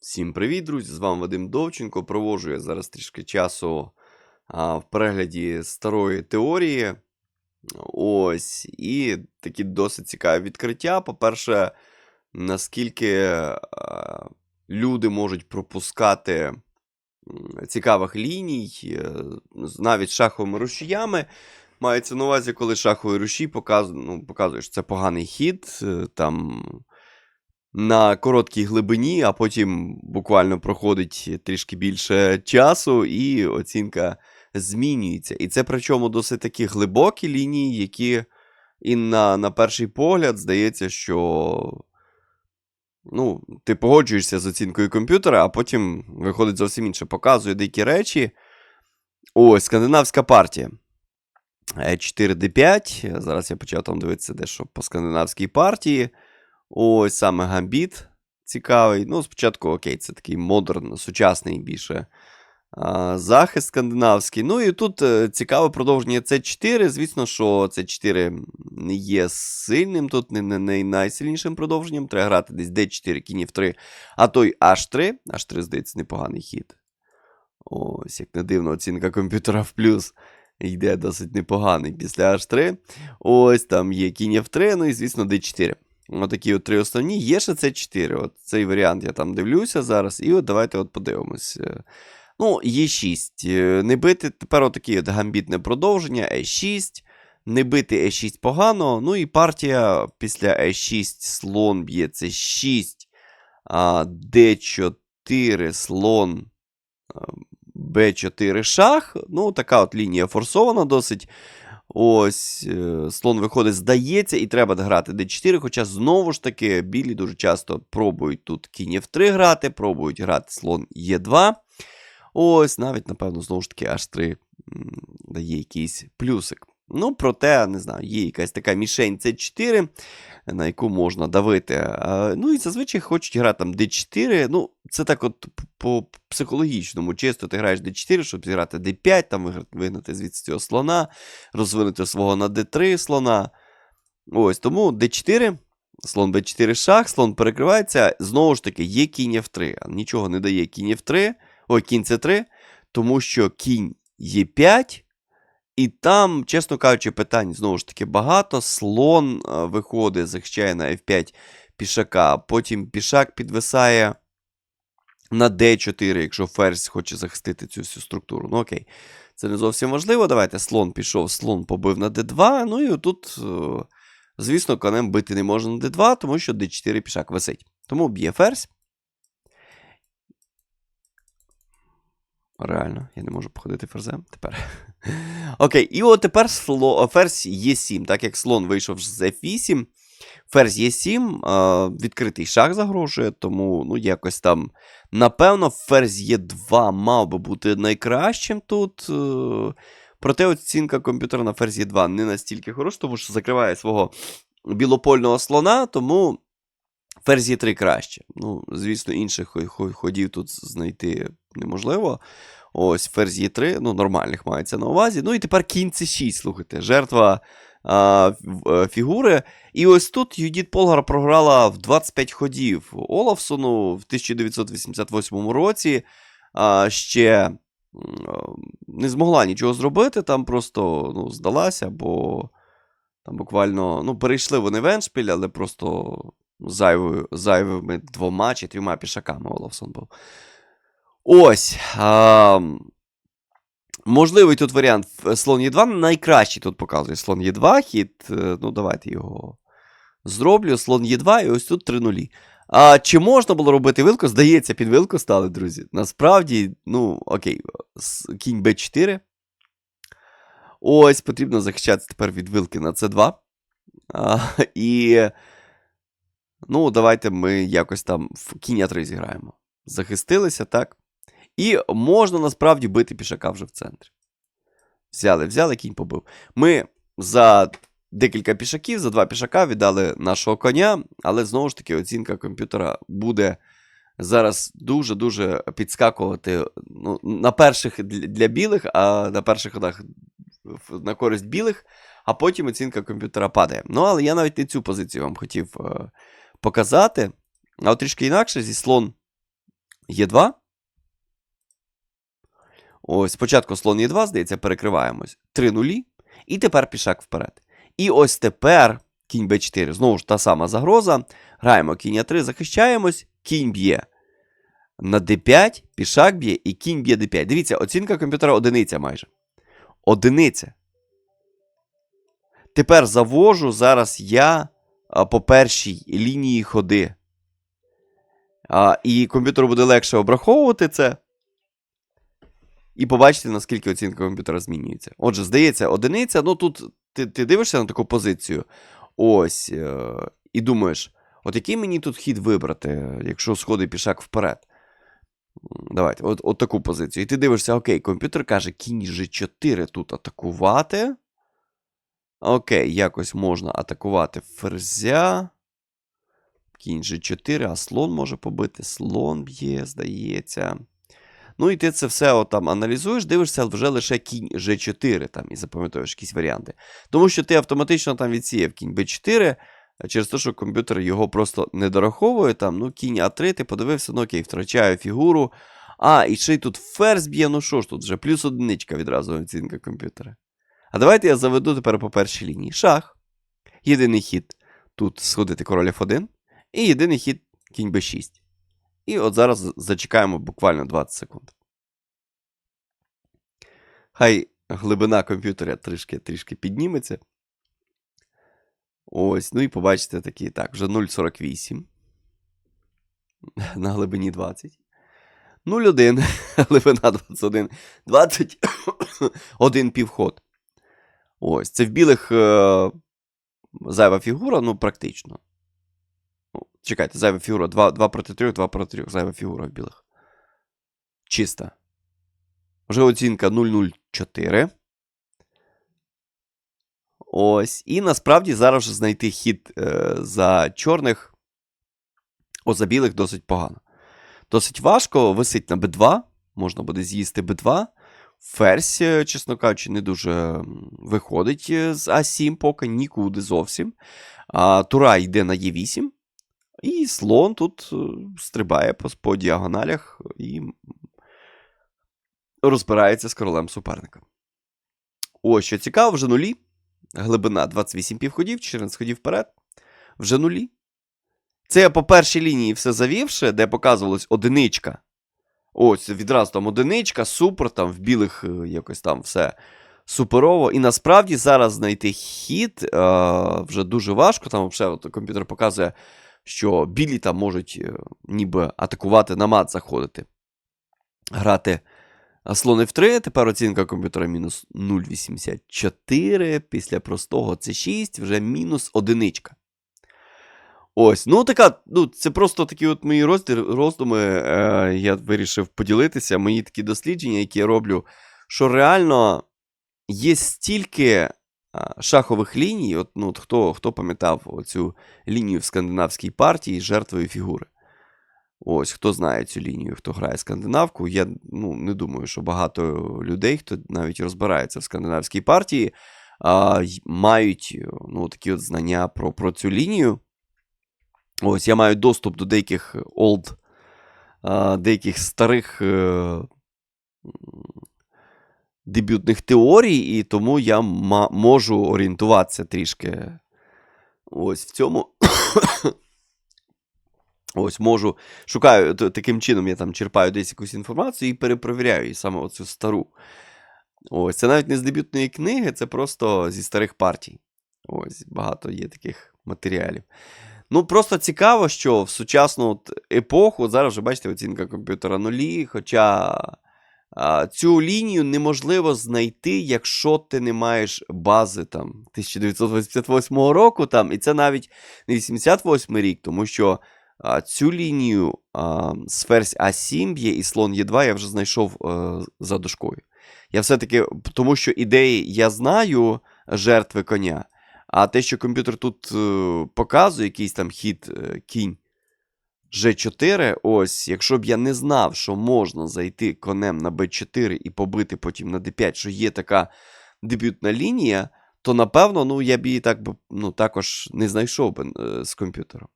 Всім привіт, друзі! З вами Вадим Довченко. Проводжу я зараз трішки часу а, в перегляді старої теорії. Ось, і такі досить цікаві відкриття. По-перше, наскільки а, люди можуть пропускати цікавих ліній, е, навіть шаховими рушіями. Мається на увазі, коли шаховий рушій показує, ну, показує, що це поганий хід, е, там на короткій глибині, а потім буквально проходить трішки більше часу, і оцінка змінюється. І це причому досить такі глибокі лінії, які і на, на перший погляд здається, що ну, ти погоджуєшся з оцінкою комп'ютера, а потім виходить зовсім інше. Показує деякі речі. Ось, скандинавська партія. Е, 4D5. Зараз я почав там дивитися дещо по скандинавській партії. Ось саме гамбіт цікавий. Ну, спочатку, окей, це такий модерн, сучасний більше захист скандинавський. Ну і тут е, цікаве продовження С4. Звісно, що С4 не є сильним, тут не, не, не найсильнішим продовженням. Треба грати десь D4, кінь F3, а той H3. H3, здається, непоганий хід. Ось, як не дивно, оцінка комп'ютера в плюс. Йде досить непоганий після H3. Ось там є кінь F3, ну і, звісно, D4. Отакі от три основні. Є ще це 4. От цей варіант я там дивлюся зараз. І от давайте от подивимось. Е, Ну, Е6. Е, Не бити тепер отаке от гамбітне продовження. Е6. Не бити Е6 погано. Ну і партія після Е6 слон б'є це 6. А, Д4 слон. Б4 шах. Ну, така от лінія форсована досить. Ось, е, слон виходить, здається, і треба грати d4. Хоча, знову ж таки, білі дуже часто пробують тут кінь f3 грати, пробують грати слон e2. Ось, навіть, напевно, знову ж таки, h3 дає якийсь плюсик. Ну, проте, не знаю, є якась така мішень c4, на яку можна давити. Ну і зазвичай хочуть грати там d4. Ну, це так от по психологічному. Чисто ти граєш d4, щоб зіграти d5, там вигнати звідси цього слона, розвинути свого на d3 слона. Ось, тому d4. Слон b4 шах, слон перекривається. Знову ж таки, є кінь f3. Нічого не дає кінь f3, ой, кінь c3, тому що кінь e5. І там, чесно кажучи, питань знову ж таки багато. Слон е, виходить, захищає на F5 пішака. Потім пішак підвисає на D4, якщо ферзь хоче захистити цю всю структуру. Ну окей, це не зовсім важливо. Давайте слон пішов, слон побив на D2. Ну і отут, е, звісно, конем бити не можна на D2, тому що D4 пішак висить. Тому б'є ферзь. Реально, я не можу походити ферзем тепер. Окей, і от тепер сло, ферзь Е7, так як слон вийшов з F8. Ферзь Е7, е, відкритий шах загрожує, тому ну, якось там. Напевно, ферзь Е2 мав би бути найкращим тут. е, Проте оцінка комп'ютера на ферзь Е2 не настільки хороша, тому що закриває свого білопольного слона, тому ферзь Е3 краще. Ну, звісно, інших хо- хо- ходів тут знайти неможливо. Ось ферзь Е3, ну, нормальних мається на увазі. Ну і тепер кінь С6, слухайте, жертва а, е, фігури. І ось тут Юдіт Полгар програла в 25 ходів Олафсону в 1988 році. А, ще не змогла нічого зробити, там просто ну, здалася, бо там буквально ну, перейшли вони в Еншпіль, але просто зайвою, зайвими двома чи трьома пішаками Олафсон був. Ось. А, можливий тут варіант слон Е2. Найкращий тут показує слон Е2. Хід. е, Ну, давайте його зроблю. Слон Е2, і ось тут 3 нулі. А чи можна було робити вилку? Здається, під вилку стали, друзі. Насправді, ну, окей, кінь Б4. Ось потрібно захищатися тепер від вилки на С2. А, і. Ну, давайте ми якось там в кінь А3 зіграємо. Захистилися, так? І можна насправді бити пішака вже в центрі. Взяли, взяли, кінь побив. Ми за декілька пішаків, за два пішака віддали нашого коня, але знову ж таки оцінка комп'ютера буде зараз дуже-дуже підскакувати ну, на перших для білих, а на перших ходах на користь білих, а потім оцінка комп'ютера падає. Ну, але я навіть не цю позицію вам хотів е, показати. А от трішки інакше зі слон Е2. Ось, спочатку слон Е2, здається, перекриваємось. Три нулі. І тепер пішак вперед. І ось тепер кінь Б4. Знову ж та сама загроза. Граємо кінь А3, захищаємось, кінь б'є. На d5, пішак б'є і кінь б'є d5. Дивіться, оцінка комп'ютера одиниця майже. Одиниця. Тепер завожу зараз я по першій лінії ходи. А, і комп'ютеру буде легше обраховувати це. І побачити, наскільки оцінка комп'ютера змінюється. Отже, здається, одиниця. Ну тут ти, ти дивишся на таку позицію. Ось. Е, і думаєш, от який мені тут хід вибрати, якщо сходить пішак вперед. Давайте, от, от таку позицію. І ти дивишся, окей, комп'ютер каже, кінь G4 тут атакувати. Окей, якось можна атакувати ферзя. Кінь G4, а слон може побити. Слон б'є, здається. Ну і ти це все от там аналізуєш, дивишся вже лише кінь G4 там, і запам'ятовуєш якісь варіанти. Тому що ти автоматично там відсіяв кінь B4, через те, що комп'ютер його просто не дораховує. Там, ну, кінь А3, ти подивився, ну окей, втрачаю фігуру. А, і ще й тут ферзь б'є, ну що ж тут вже, плюс одиничка відразу оцінка комп'ютера. А давайте я заведу тепер по першій лінії. Шах. Єдиний хід тут сходити король F1. І єдиний хід кінь b6. І от зараз зачекаємо буквально 20 секунд. Хай глибина комп'ютера трішки трішки підніметься. Ось, ну і побачите такі, так, вже 0,48. На глибині 20. 0,1. Глибина 21. 21 півход. Ось, це в білих е, зайва фігура, ну, практично. Чекайте, зайва фігура 2, 2 проти 3, 2 проти 3, зайва фігура в білих. Чиста. Вже оцінка 004. Ось. І насправді зараз вже знайти хід е, за чорних, о, за білих досить погано. Досить важко, висить на b2, можна буде з'їсти b2. Ферзь, е, чесно кажучи, не дуже виходить е, з А7 поки нікуди зовсім. А, Тура йде на Е8. І слон тут е, стрибає по, по діагоналях і розбирається з королем суперника. Ось що цікаво, вже нулі. Глибина 28 півходів, 14 ходів вперед. Вже нулі. Це я по першій лінії все завівши, де показувалась одиничка. Ось, відразу там одиничка, супер, там в білих е, якось там все суперово. І насправді зараз знайти хід е, вже дуже важко. Там взагалі комп'ютер показує, що білі там можуть е, ніби атакувати на мат заходити. Грати а слон F3, тепер оцінка комп'ютера мінус 0,84. Після простого C6 вже мінус одиничка. Ось, ну така, ну це просто такі от мої роздуми. Е, я вирішив поділитися. Мої такі дослідження, які я роблю, що реально є стільки шахових ліній. От, ну, от хто, хто пам'ятав цю лінію в скандинавській партії з жертвою фігури? Ось, хто знає цю лінію, хто грає скандинавку. Я ну, не думаю, що багато людей, хто навіть розбирається в скандинавській партії, а, мають ну, такі от знання про, про цю лінію. Ось я маю доступ до деяких а, деяких старих е, дебютних теорій, і тому я можу орієнтуватися трішки ось в цьому. Ось можу. Шукаю таким чином, я там черпаю десь якусь інформацію і перепровіряю її саме оцю стару. Ось, це навіть не з дебютної книги, це просто зі старих партій. Ось, багато є таких матеріалів. Ну, просто цікаво, що в сучасну от епоху, зараз вже бачите, оцінка комп'ютера нулі, хоча цю лінію неможливо знайти, якщо ти не маєш бази там 1988 року, там, і це навіть не 88 рік, тому що а, цю лінію а, з ферзь А7 б'є і слон Е2 я вже знайшов е, за дошкою. Я все-таки, тому що ідеї я знаю жертви коня. А те, що комп'ютер тут е, показує якийсь там хід е, кінь G4, ось, якщо б я не знав, що можна зайти конем на B4 і побити потім на D5, що є така дебютна лінія, то напевно, ну, я б її так би, ну, також не знайшов би е, з комп'ютером.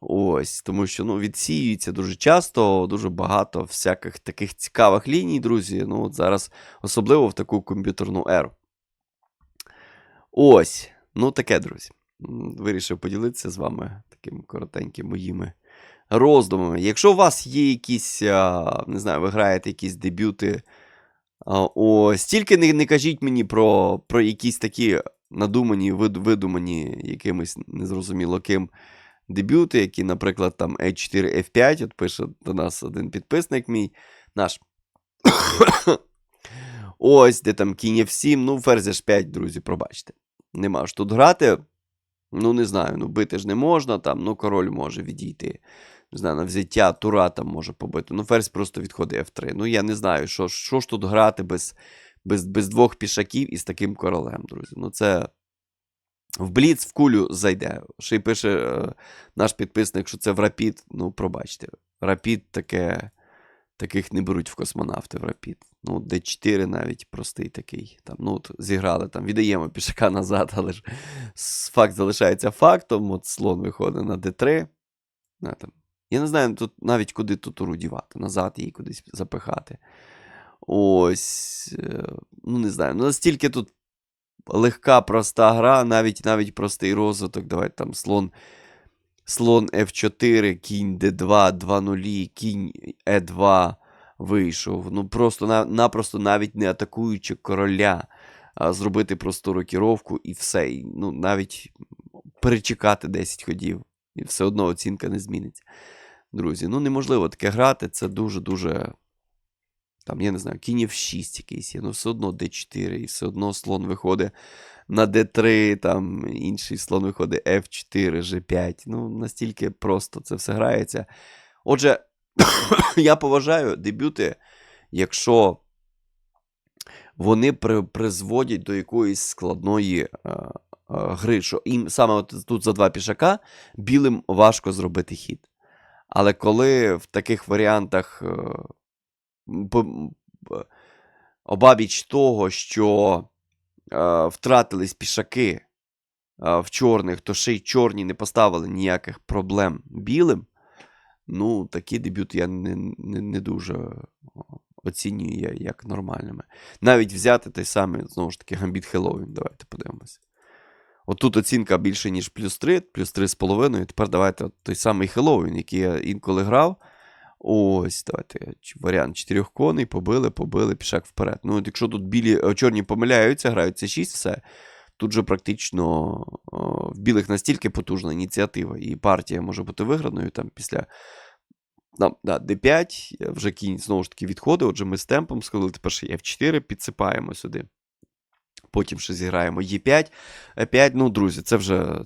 Ось, тому що ну, відсіюється дуже часто, дуже багато всяких таких цікавих ліній, друзі. Ну, от зараз, особливо в таку комп'ютерну еру. Ось, ну таке, друзі. Вирішив поділитися з вами такими коротенькими моїми роздумами. Якщо у вас є якісь, не знаю, ви граєте якісь дебюти, ось, тільки не, не кажіть мені про, про якісь такі надумані, видумані якимось незрозуміло ким дебюти, які, наприклад, там E4, F5, от пише до нас один підписник мій, наш. Ось, де там кінь F7, ну, ферзь H5, друзі, пробачте. Нема ж тут грати. Ну, не знаю, ну бити ж не можна, там, ну, король може відійти. Не знаю, на взяття тура там може побити. Ну, ферзь просто відходить F3. Ну, я не знаю, що, що ж тут грати без, без, без двох пішаків і з таким королем, друзі. Ну, це в бліц в кулю зайде. Ще й пише е, наш підписник, що це в Рапід. Ну, пробачте. Рапід таке. Таких не беруть в космонавти в Рапід. Ну, D4 навіть простий такий. Там, ну, от зіграли, там, віддаємо пішака назад, але ж факт залишається фактом. От слон виходить на D3. На, там. Я не знаю тут навіть куди тут туру дівати. Назад її кудись запихати. Ось. е, Ну, не знаю. Ну, настільки тут легка, проста гра, навіть навіть простий розвиток. Давайте там слон. Слон F4, кінь D2, 2 нулі, кінь E2 вийшов. Ну просто напросто навіть не атакуючи короля, а зробити просту рокіровку і все. Ну, навіть перечекати 10 ходів, і все одно оцінка не зміниться. Друзі, ну неможливо таке грати, це дуже-дуже. Там, я не знаю, кінь F6 якийсь є, ну все одно D4, і все одно слон виходить на D3, там інший слон виходить F4, G5. Ну, настільки просто це все грається. Отже, я поважаю дебюти, якщо вони при, призводять до якоїсь складної е, е, гри. Що їм саме от тут за два пішака білим важко зробити хід. Але коли в таких варіантах е, по- б- обабіч того, що втратились пішаки в чорних, то ще й чорні не поставили ніяких проблем білим. Ну, такі дебюти я не, не, не дуже оцінюю як нормальними. Навіть взяти той самий, знову ж таки, гамбіт Хеллоуін. Давайте подивимося. Отут оцінка більше, ніж плюс 3, плюс 3,5. Тепер давайте от той самий Хеллоуін, який я інколи грав. Ось, давайте варіант чотирьох коней, побили, побили, пішак вперед. Ну, от якщо тут білі, е, чорні помиляються, грають це 6, все. Тут же практично в білих настільки потужна ініціатива, і партія може бути виграною там після там, да, D5, е, вже кінь знову ж таки відходить. Отже, ми з темпом сходили, тепер ще F4 підсипаємо сюди. Потім ще зіграємо E5, E5. Ну, друзі, це вже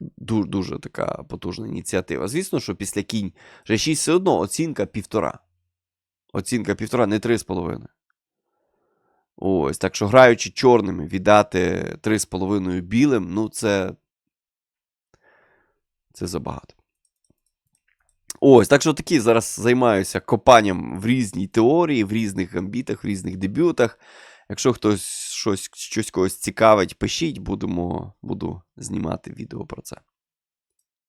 дуже, дуже така потужна ініціатива. Звісно, що після кінь G6 все одно оцінка півтора. Оцінка півтора, не 3,5. Ось, так що граючи чорними, віддати 3,5 білим, ну це. Це забагато. Ось, так що такі зараз займаюся копанням в різній теорії, в різних гамбітах, в різних дебютах. Якщо хтось щось, щось когось цікавить, пишіть, будемо, буду знімати відео про це.